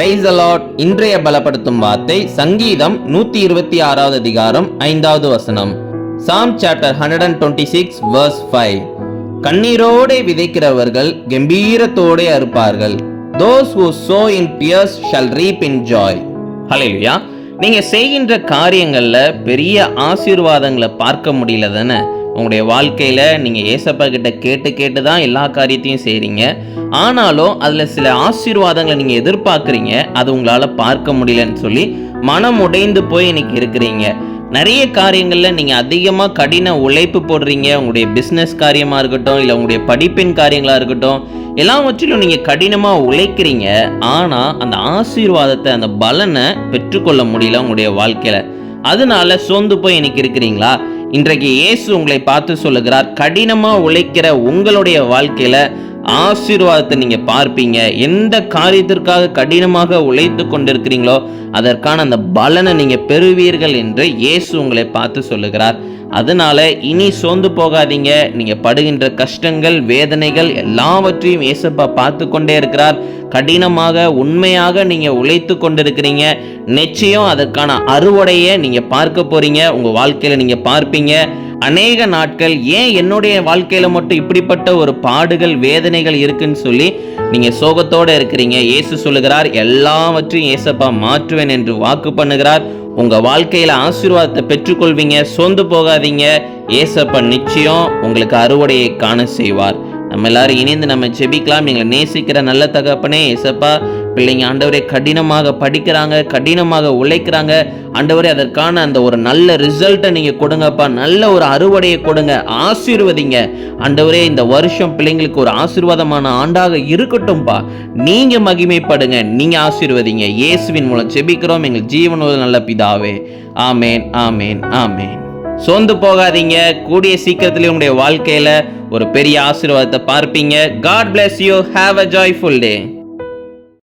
Price allot இன்றைய பலப்படுத்தும் வார்த்தை சங்கீதம் நூத்தி இருபத்தி ஆறாவது அதிகாரம் ஐந்தாவது வசனம். Psalm chapter hundred and twenty six verse five கண்ணீரோடே விதைக்கிறவர்கள் கம்பீரத்தோடே அறுப்பார்கள். Those who sow in tears shall reap in joy hallelujah நீங்க செய்கின்ற காரியங்கள்ல பெரிய ஆசீர்வாதங்களை பார்க்க முடியல தானே உங்களுடைய வாழ்க்கையில் நீங்கள் ஏசப்பா கிட்ட கேட்டு கேட்டு தான் எல்லா காரியத்தையும் செய்கிறீங்க ஆனாலும் அதில் சில ஆசீர்வாதங்களை நீங்கள் எதிர்பார்க்குறீங்க. அது உங்களால் பார்க்க முடியலன்னு சொல்லி மனம் உடைந்து போய் இன்னைக்கு இருக்கிறீங்க. நிறைய காரியங்களில் நீங்கள் அதிகமாக கடின உழைப்பு போடுறீங்க. உங்களுடைய பிஸ்னஸ் காரியமாக இருக்கட்டும் இல்லை உங்களுடைய படிப்பின் காரியங்களாக இருக்கட்டும் எல்லாவற்றிலும் நீங்கள் கடினமாக உழைக்கிறீங்க. ஆனால் அந்த ஆசீர்வாதத்தை அந்த பலனை பெற்றுக்கொள்ள முடியல உங்களுடைய வாழ்க்கையில். அதனால சோர்ந்து போய் இன்னைக்கு இருக்கிறீங்களா? இன்றைக்கு இயேசு உங்களை பார்த்து சொல்லுகிறார் கடினமாக உழைக்கிற உங்களுடைய வாழ்க்கையில் ஆசீர்வாதத்தை நீங்க பார்ப்பீங்க. எந்த காரியத்திற்காக கடினமாக உழைத்து கொண்டிருக்கிறீங்களோ அதற்கான அந்த பலனை நீங்க பெறுவீர்கள் என்று இயேசு உங்களை பார்த்து சொல்லுகிறார். அதனால இனி சோர்ந்து போகாதீங்க. நீங்க படுகின்ற கஷ்டங்கள் வேதனைகள் எல்லாவற்றையும் ஏசப்பா பார்த்து கொண்டே இருக்கிறார். கடினமாக உண்மையாக நீங்க உழைத்து கொண்டிருக்கிறீங்க. நிச்சயம் அதற்கான அறுவடையை நீங்க பார்க்க போறீங்க. உங்க வாழ்க்கையில நீங்க பார்ப்பீங்க. அநேக நாட்கள் ஏன் என்னுடைய வாழ்க்கையில மட்டும் இப்படிப்பட்ட ஒரு பாடுகள் வேதனைகள் இருக்குன்னு சொல்லி நீங்க சோகத்தோட இருக்கிறீங்க? இயேசு சொல்லுகிறார் எல்லாவற்றையும் ஏசப்பா மாற்றுவேன் என்று வாக்கு பண்ணுகிறார். உங்க வாழ்க்கையில ஆசீர்வாதத்தை பெற்றுக்கொள்வீங்க சோர்ந்து போகாதீங்க. ஏசப்பா நிச்சயம் உங்களுக்கு அறுவடையை காண செய்வார். நம்ம எல்லாரும் இணைந்து நம்ம ஜெபிக்கலாம். எங்களை நேசிக்கிற நல்ல தகப்பனே ஏசப்பா பிள்ளைங்க ஆண்டவரே கடினமாக படிக்கிறாங்க கடினமாக உழைக்கிறாங்க. ஆண்டவரே அதற்கான அந்த ஒரு நல்ல ரிசல்ட்டை நீங்கள் கொடுங்கப்பா. நல்ல ஒரு அறுவடையை கொடுங்க. ஆசீர்வதிங்க. ஆண்டவரே இந்த வருஷம் பிள்ளைங்களுக்கு ஒரு ஆசீர்வாதமான ஆண்டாக இருக்கட்டும்பா. நீங்கள் மகிமைப்படுங்க. நீங்கள் ஆசீர்வதிங்க. இயேசுவின் மூலம் ஜெபிக்கிறோம். எங்கள் ஜீவனோடு நல்ல பிதாவே. ஆமேன் ஆமேன் ஆமேன். சோர்ந்து போகாதீங்க. கூடிய சீக்கிரத்திலே உங்களுடைய வாழ்க்கையில் ஒரு பெரிய ஆசீர்வாதத்தை பார்ப்பீங்க. God bless you have a joyful day